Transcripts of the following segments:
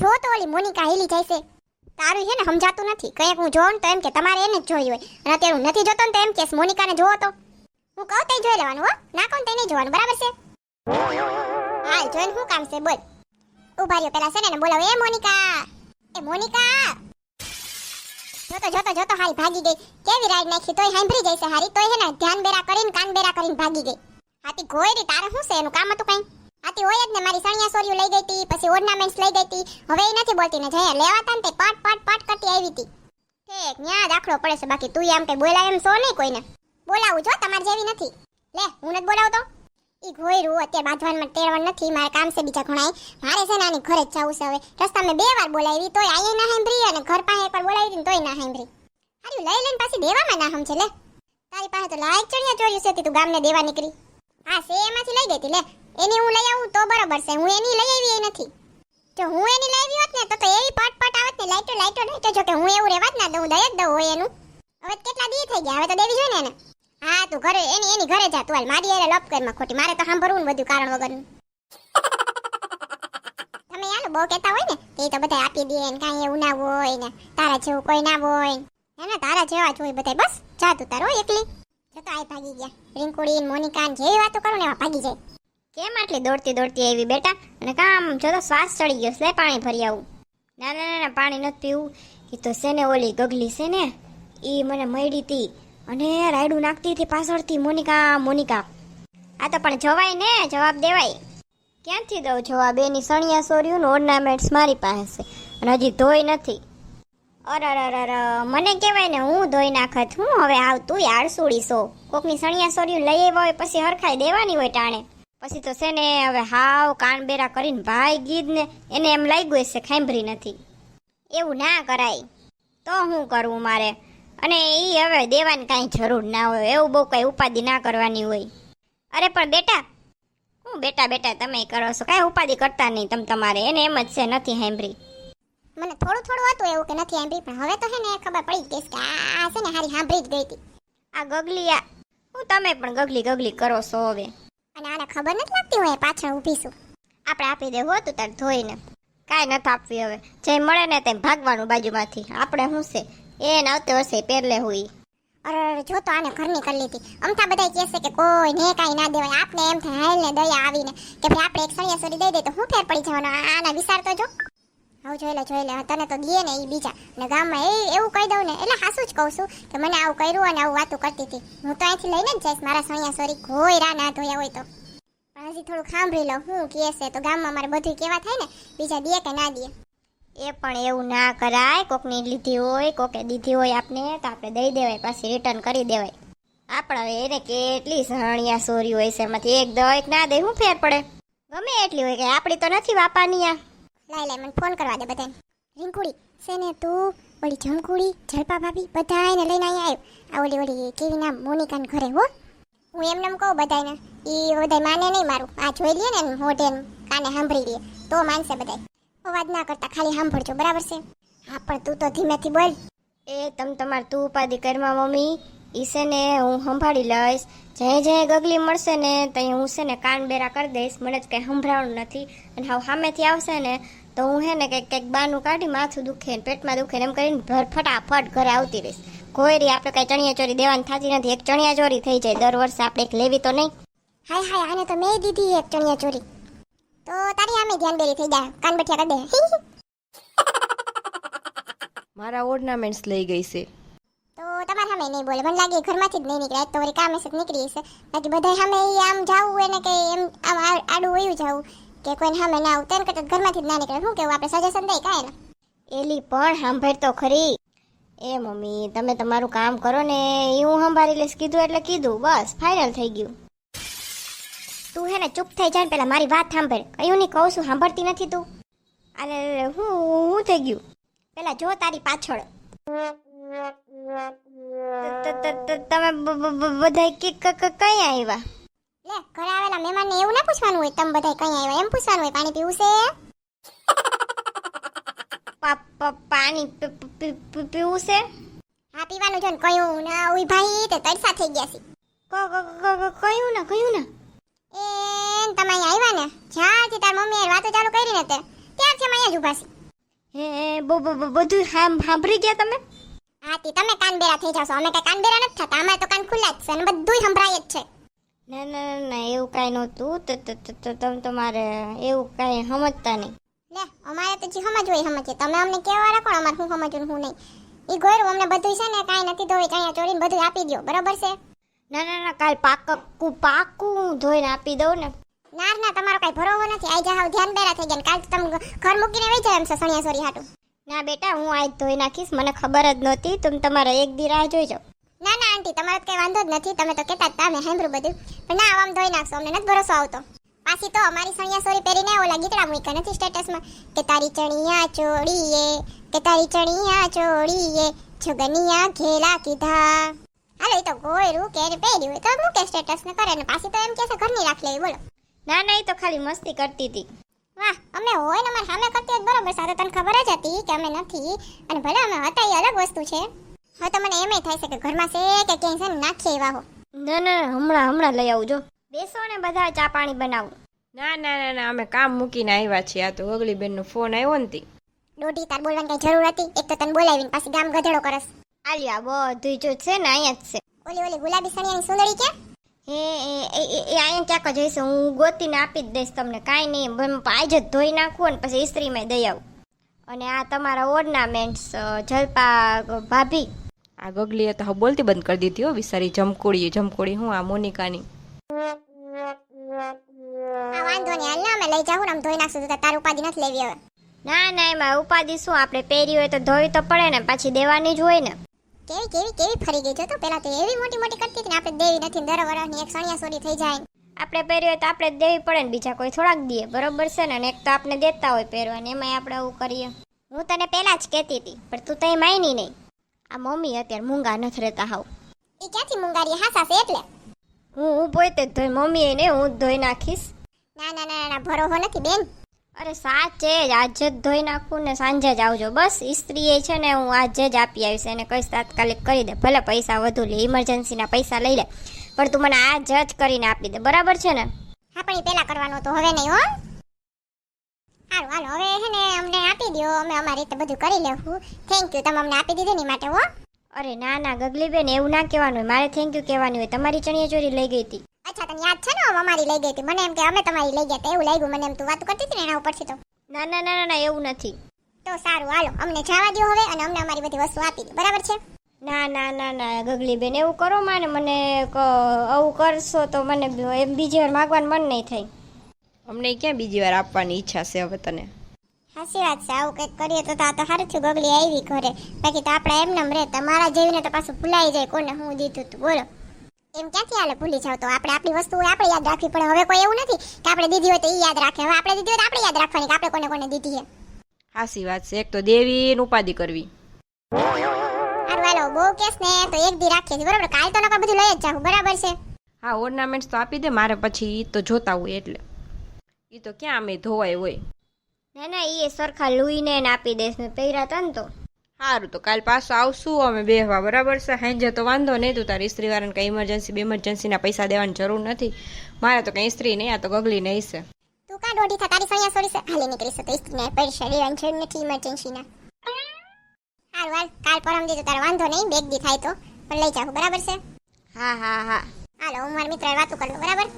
જો તો ઓલી મોનિકા હેલી જાય છે તારું છે ને સમજાતું નથી. કંઈક હું જોઉં તો એમ કે તમારે એને જ જોઈ હોય. અને અત્યારે હું નથી જોતો ને તો એમ કે મોનિકાને જોવો તો. હું કહું તઈ જોઈ લેવાનું હો. ના કહું તઈ નહીં જોવાનું. બરાબર છે? હાલ જોઈને શું કામ છે બોલ. ઊભા રહ્યો પેલા છે ને બોલાવો. એ મોનિકા! એ મોનિકા! જોતો જોતો જોતો હાલ ભાગી ગઈ. કેવી રાઈડ નાખી? તોય સાંભળી છે હારી. તોય હે ને ધ્યાન બેરા કરીને કાન બેરા કરીને ભાગી ગઈ. હાથી ગોયરી, તારે શું છે? એનું કામ હતું કઈ? હાથી હોય જ ને, મારી સણિયા સોરિયું લઈ ગઈ હતી પછી ઓર્નામેન્ટ્સ લઈ ગઈ હતી હવે એ નથી બોલતી ને લેવા લેવાતા ને તે પટ પટ પટ કરતી આવી હતી ઠીક, ન્યા દાખલો પડે છે. બાકી તું એમ કઈ બોલાય એમ સો નહીં કોઈને? બોલાવું જો, તમારે જેવી નથી. લે, હું નથી બોલાવતો. ઈ ઘોયરું, અત્યારે બાંધવાનમાં ટેરવાનું નથી. મારે કામ છે બીજા ઘણાય. મારે છે નાની ઘરે જ જવું છે હવે. રસ્તા મેં બે વાર બોલાવી તોય આઈ ના સાંભળી અને ઘર પાસે એકવાર બોલાવી હતી તોય ના સાંભળી. હારું, લઈ લઈને પાછી દેવામાં ના સમજે, લે. તારી પાસે તો લાયક ચણિયા ચોર્યું છે તું ગામને દેવા નીકળી? હા સે એમાંથી લઈ ગઈ લે. એની હું લઈ આવું તો બરોબર છે. હું એની લઈ આવી એ નથી. જો હું એની લઈ આવી હોત ને, તો તો એવી પાટ પાટ આવત ને, લાઈટો લાઈટો લાઈટો જો કે હું એવું રહેવા જ ના દઉં દઈ જ દઉં હોય એનું. હવે કેટલા દી થઈ ગયા? હવે તો દેવી જોઈએ ને એને. હા, તું ઘરે, એની એની ઘરે જા તું. હાલ મારી હારે લપ કરમાં ખોટી. મારે તો સાંભળવું બધું કારણ વગરનું. તમે યાર બહુ કહેતા હોય ને, કે તો બધા આપી દે ને, કાંઈ એવું ના હોય ને, તારા જેવું કોઈ ના હોય ને. ના, તારા જેવા જોઈ બધા બસ, જા તું તારો એકલી. જતો આય ભાગી ગયા. રિંકુડી મોનિકા જેવી વાતો કરું ને, એવા ભાગી જાય. કેમ આટલી દોડતી દોડતી આવી બેટા? અને કામ, જો તો શ્વાસ ચડી ગયો, લે પાણી ભરી આવું. ના ના ના પાણી નથી પીવું. એ તો છે ઓલી ગગલી છે ને એ મને મળી હતી અને રાયડું નાખતી હતી પાછળથી, મોનિકા મોનિકા. આ તો પણ જવાય ને, જવાબ દેવાય. ક્યાંથી દઉં જવાબ? એની સણિયા સોર્યું ઓર્નામેન્ટ્સ મારી પાસે અને હજી ધોઈ નથી. અરર અરે અરે મને કહેવાય ને, હું ધોઈ નાખત. હું હવે આવ તું આળસુડી સો કોકની સણિયા સોર્યું લઈ આવ્યા હોય, પછી હરખાઈ દેવાની હોય ટાણે. પછી તો છે ને હવે હાવ કાન બેરા કરીને ભાઈ ગીત ને એને એમ લાગ્યું હશે ખાંભરી નથી. એવું ના કરાય. તો હું કરવું મારે? અને એ હવે દેવાની કાંઈ જરૂર ના હોય એવું બહુ કંઈ ઉપાધિ ના કરવાની હોય. અરે પણ બેટા હું બેટા બેટા તમે કરો છો? કાંઈ ઉપાધિ કરતા નહીં તમ તમારે એને એમ જ છે નથી હેમ્બરી મને થોડું થોડું હતું એવું કે નથી હેમ્બરી પણ હવે તો છે ને ખબર પડી ગઈ કે આ છે ને હારી સાંભળી જ ગઈ હતી. આ ગગલી આ હું તમે પણ ગગલી ગગલી કરો છો હવે. અને આને ખબર નથી લાગતી એ પાછળ ઊભી છું આપણે આપી દેવું હતું તાર ધોઈને. કાંઈ નથી આપવી હવે. જે મળે ને તેમ ભાગવાનું બાજુમાંથી. આપણે શું છે? એ આવતે વર્ષે પહેરલે હોય અરે જો તો આને ઘરની કરી લીધી. અમથા બધા કહેશે કે કોઈ ને કાંઈ ના દેવાય. આપને એમ થાય ને દયા આવીને. કે ભાઈ આપણે એક સળિયા સળી દઈ દે તો હું ફેર પડી જવાનો? આના વિચાર તો જો. આવું જોઈ લે જોઈ લે. તને તો દે ને એ બીજા. ને ગામમાં એ એવું કહી દઉં ને, એટલે હાસું જ કહું છું કે મને આવું કર્યું અને આવું વાતું કરતી હતી. હું તો અહીંથી લઈને જ જઈશ. મારા સણિયા સોરી કોઈ રા ના ધોયા હોય તો. પણ હજી થોડું સાંભળી લઉં. હું કહે છે તો ગામમાં મારે બધું કેવા થાય ને, બીજા દે કે ના દે. એ પણ એવું ના કરાય. કોકની લીધી હોય, કોકે દીધી હોય આપને, તો આપણે દઈ દેવાય, પાછી રિટર્ન કરી દેવાય. આપણે હવે એને કેટલી સહણિયા સોરી હોય છે. એમાંથી એક દો એક ના દે, હું ફેર પડે. ગમે એટલી હોય કે આપણી તો નથી વાપાની આ લાય લાય, મને ફોન કરવા દે બધાને. રિંકુડી, છે ને તું, ઓલી જમકુડી જળપા ભાભી બધાને લઈને અહીંયા આવ્યો આ ઓલી ઓલી કેવી નામ, મોનિકાને ઘરે, હો. હું એમને એમ કહું બધાને એ બધા માને નહીં મારું. આ જોઈ લઈએ ને મોઢે કાને સાંભળી લઈએ તો માનશે બધા અવાજ ના કરતા ખાલી સાંભળજો, બરાબર છે? હા, પણ તું તો ધીમેથી બોલ. એ તમ તમાર તું ઉપાધિ કરમાં, મમ્મી. ઈ છે ને હું સંભાળી લઈશ. જે જે ગગલી મળશે ને ત્યાં હું છે ને કાન બેરા કરી દઈશ. મને જ કંઈ સંભળાવવાનું નથી. અને હવે સામેથી આવશે ને તો હું હે ને કંઈક કંઈક બાનું કાઢી માથું દુખે ને પેટમાં દુખે ને એમ કરીને ભર ફટાફટ ઘરે આવતી રહીશ. કોઈ આપણે કઈ ચણિયા ચોરી દેવાની થતી નથી. એક ચણિયા ચોરી થઈ જાય. દર વર્ષે આપણે એક લેવી તો નહીં. હાય હાય આને તો મેં દીધી એક ચણિયા ચોરી. તો તારી આમે ધ્યાન બેરી થઈ જાય કાન બઠિયા કરી દે મારા ઓર્નામેન્ટ્સ લઈ ગઈ છે. તો તમારા સામે નહીં બોલે. મને લાગે ઘરમાંથી જ નહીં નીકળે આજ તો વળી કામે છે નીકળી છે. બાકી બધા સામે આમ જાવું એને કે એમ આમ આ- આડું વયું જાવું. કે કોઈને સામે ના તેમ કરતા ઘરમાંથી ના નીકળે. શું કેવું? આપણે સજેશન દઈ કાંઈ એલી, પણ સાંભળ તો ખરી. એ મમ્મી, તમે તમારું કામ કરો ને, એ હું સંભાળી લઈશ. કીધું એટલે કીધું. બસ ફાઇનલ થઈ ગયું. તું હે ને, ચૂપ થઈ જાય ને પેલા મારી વાત સાંભળ. કયું નહીં, કહું છું, સાંભળતી નથી તું. અરે હું હું થઈ ગયું? પેલા જો તારી પાછળ. તમે બધા કઈ આવ્યા લે ઘરે આવેલા મહેમાનને એવું ના પૂછવાનું હોય તમે બધા કઈ આવ્યા? એમ પૂછવાનું હોય પાણી પીવું છે? પાણી પીવું છે? હા પીવાનું છે ને કયું ના ઉઈ ભાઈ તે તરસા થઈ ગયા છે. કયું ને કયું ને? એ તમે અહીંયા આવ્યા ને જ્યાંથી તાર મમ્મી હારે વાતો ચાલુ કરી ને તે ત્યારથી અમે અહીંયા જ ઊભા છીએ બ- બધું સાંભળી ગયા તમે? હા તે તમે કાનબેરા થઈ જાશો અમે કાંઈ કાનબેરા નથી થતા અમારે તો કાન ખુલ્લા જ છે અને બધું સંભળાય જ છે. ના ના ના, ના એવું કાંઈ નહોતું. તો તમે તમારે એવું કાંઈ સમજતા નહીં. લે અમારે તો જે સમજવું હોય સમજીએ. તમે અમને કેવા રાખો અમારે શું સમજવું શું નહીં. એ ગોયરું અમને બધું છે ને કાંઈ નથી ધોઈ કાંઈ ચોરીને બધું આપી દો બરાબર છે? ના ના ના કાલ પાકું પાકું હું ધોઈને આપી દઉં ને. ના ના તમારો કાંઈ ભરોવો નથી. આઈ જા ધ્યાન બેરા થઈ ગયા કાલ તમે ઘર મૂકીને વહી જાય એમ છે સણિયા સોરી હાટું. ના બેટા હું આજ ધોઈ નાખીશ. મને ખબર જ નહોતી. તમે તમારા એક દી રાહ જોઈ જાઓ. ના ના આંટી તમારો કઈ વાંધો જ નથી. તમે તો કહેતા જ હતા મેં સાંભળ્યું બધું. પણ ના આવામ ધોઈ નાખશો. અમને નથી ભરોસો આવતો. પાછી તો અમારી સણિયા સોરી પહેરીને ઓલા ગીતડા મૂક્યા નથી સ્ટેટસમાં. કે તારી ચણિયા ચોળીએ કે તારી ચણિયા ચોળીએ છોગનિયા ઘેલા કીધા. હાલો એ તો ગોયરું કે પહેર્યું હોય તો મૂકે સ્ટેટસ ને કરે. ને પાછી તો એમ કે છે ઘરની રાખ લેવી બોલો. ના ના એ તો ખાલી મસ્તી કરતી હતી. વાહ અમે હોય ને અમારે સામે કરતી તો બરોબર. સાથે તને ખબર જ હતી કે અમે નથી. અને ભલે અમે હતા એ અલગ વસ્તુ છે. હવે તો મને એમ થાય છે કે ઘરમાં છે કે ક્યાંય છે ને નાખીએ એવા હો. ના ના ના, હમણાં હમણાં લઈ આવજો. બેસો ને બધા ચા પાણી બનાવું. ના ના ના ના અમે કામ મૂકીને આવ્યા છીએ. આ તો ગગલી બેનનો ફોન આવ્યો ને તી. દોઢી તાર બોલવાની કઈ જરૂર હતી? એક તો તને બોલાવીને પાછી ગામ ગધેડો કરસ. આલિયા બધું જો છે ને અહીંયા જ છે. ઓલી ઓલી ગુલાબી સણિયાની સુંદરી કે હે એ- એ એ- એ અહીંયા ક્યાંક જ હશે. હું ગોતીને આપી જ દઈશ તમને. કાંઈ નહીં બમ આજ જ ધોઈ નાખું અને પછી ઇસ્ત્રીમાં દઈ આવું. અને આ તમારા ઓર્નામેન્ટ્સ જલપા ભાભી. આ ગગલીએ તો હવે બોલતી બંધ કરી દીધી હો બિસારી જમકોડી જમકોડી હું આ મોનિકાની. આ વાંધો નહીં હાલ અમે લઈ જાઉં ને આમ ધોઈ નાખશું તો તાર ઉપાધિ નથી લેવી હવે. ના ના એમાં ઉપાધિ શું આપણે પહેરી હોય તો ધોઈ તો પડે ને પાછી દેવાની જ હોય ને. કેવી કેવી કેવી ફરી ગઈ? છે તો પેલા તો એવી મોટી મોટી કરતી હતી ને આપણે દેવી નથી દર વર્ષની એક સણિયા સોરી થઈ જાય આપણે પહેરી હોય તો આપણે જ દેવી પડે ને બીજા કોઈ થોડાક દઈએ બરોબર છે ને? એક તો આપણે દેતા હોય પહેરવાની એમાંય આપણે આવું કરીએ. હું તને પહેલા જ કહેતી હતી પણ તું તઈ માયની નહીં. આ મમ્મી અત્યારે મૂંગા નથી રહેતા હાવ. એ ક્યાંથી મુંગારી હાસા છે એટલે? હું હું પોતે ધોઈ મમ્મીએ ને હું ધોઈ નાખીશ. ના ના ના ના ભરોહો નથી બેન. અરે સાચે જ આજે જ ધોઈ નાખું ને સાંજે જ આવજો. બસ ઇસ્ત્રી એ છે ને હું આજે જ આપી આવીશ. એને કહીશ તાત્કાલિક કરી દે. ભલે પૈસા વધુ લે ઇમરજન્સીના પૈસા લઈ લે. પણ તું મને આજ જ કરીને આપી દે. બરાબર છે ને? હા પણ એ પેલા કરવાનું તો હવે નહીં હો. હારું હાલો. હવે હે ને અમને આપી દો અમે અમારી રીતે બધું કરી લેવું. થેન્ક યુ તમે અમને આપી દીધું ને માટે હો. અરે ના ના ગગલી બેન એવું ના કહેવાનું હોય. મારે થેન્ક યુ કહેવાનું હોય. તમારી ચણિયા ચોરી લઈ ગઈ હતી. અચ્છા તને યાદ છે ને? અમારી લઈ ગઈ હતી. મને એમ કે અમે તમારી લઈ ગયા એવું લાગ્યું મને એમ તું વાત કરતી હતી ને એના ઉપરથી તો. ના ના ના ના, એવું નથી. તો સારું હાલો. અમને જવા દો હવે અને અમને અમારી બધી વસ્તુ આપી દો બરાબર છે? ના ના ના ના ગગલી બેન એવું કરો માને. મને આવું કરશો તો મને એમ બીજી વાર માગવાનું મન નહીં થાય. અમને ક્યાં બીજી વાર આપવાની ઈચ્છા છે હવે તને? સાચી વાત છે. આવું કંઈક કરીએ તો તો આ તો સારું થયું. ગગલી આવી ઘરે. બાકી તો આપણે એમ નમ રે. તમારા જેવીને તો પાછું ભૂલાઈ જાય કોને હું દીધું તું. બોલો. એમ ક્યાંથી હાલે ભૂલી જાવ તો? આપણે આપણી વસ્તુ હોય આપણે યાદ રાખવી પડે. હવે કોઈ એવું નથી કે આપણે દીધી હોય તો એ યાદ રાખે. હવે આપણે દીધી હોય તો આપણે યાદ રાખવાની કે આપણે કોને કોને દીધી છે હાસી વાત છે. એક તો દેવી ઉપાધિ કરવી. હારું હાલો. બહુ કેસ ને તો એક દી રાખીએ છીએ. બરાબર? કાલ તો નકર બધું લઈ જ જાઉં. બરાબર છે? હા ઓર્નામેન્ટ્સ તો આપી દે. મારે પછી તો જોતા હોય એટલે. એ તો ક્યાં અમે ધોવાય હોય? ના ના એ સરખા લુઈને એને આપી દઈશ મેં પહેર્યા હતા ને તો. સારું તો કાલ પાછું આવશું અમે બેહવા બરાબર છે? સાંજે તો વાંધો નહીં તું તારી સ્ત્રી વાળાને કંઈ ઇમરજન્સી ઇમરજન્સીના પૈસા દેવાની જરૂર નથી. મારે તો કંઈ ઇસ્ત્રી નહીં આ તો ગગલી નહીં છે. તું કા દોઢી થા તારી સણિયા સોરી છે? હાલે નીકળી છે તો ઇસ્ત્રીને પૈસા દેવાની જરૂર નથી ઇમરજન્સીના હારું હાલ કાલ પરમ દી તો તારે વાંધો નહીં બેગ દી થાય તો. પણ લઈ જાઉં બરાબર છે? હા હા હા. હાલો હું મારા મિત્ર વાતો કરું બરાબર?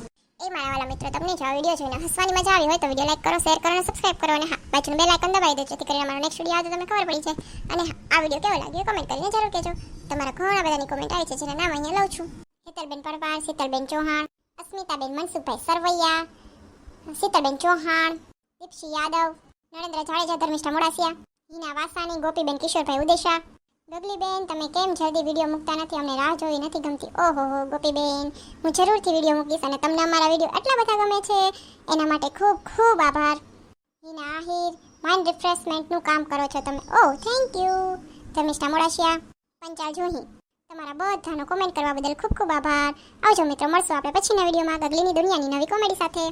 એ મારા વાલા મિત્રો, તમને જો આ વીડિયો જોઈને હસવાની મજા આવી હોય તો વીડિયો લાઈક કરો, શેર કરો અને સબસ્ક્રાઇબ કરો અને હા, બાજુનું બેલ આઇકન દબાવી દો જેથી કરીને મારો નેક્સ્ટ વીડિયો આવે તો તમને ખબર પડી જાય. અને આ વીડિયો કેવો લાગ્યો કમેન્ટ કરીને જરૂર કહેજો. તમારા ઘણા બધાની કોમેન્ટ આવી છે, જેના નામ અહીંયા લઉં છું. હેતલબેન પરમાર, શીતલબેન ચૌહાણ, અસ્મિતાબેન મનસુખભાઈ સરવૈયા, શીતલબેન ચૌહાણ, દીપશી યાદવ, નરેન્દ્ર જાડેજા, ધર્મિષ્ઠા મોડાસિયા, હિના વાસાની ગોપીબેન કિશોરભાઈ ઉદેશા ગગલીબેન તમે કેમ જલ્દી વીડિયો મૂકતા નથી? અમને રાહ જોઈ નથી ગમતી. ઓહો હો, ગોપીબેન, હું જરૂરથી વીડિયો મૂકીશ અને તમને અમારા વીડિયો એટલા બધા ગમે છે, એના માટે ખૂબ ખૂબ આભાર. હિના આહિર માઇન્ડ રિફ્રેશમેન્ટનું કામ કરો છો તમે. Oh thank you Dharmishtha Modasiya. Panchal જોહી. તમારા બધાનો કોમેન્ટ કરવા બદલ ખૂબ ખૂબ આભાર. આવજો મિત્રો, મળશું આપણે પછીના વિડીયોમાં ગગલીની દુનિયાની નવી કોમેડી સાથે.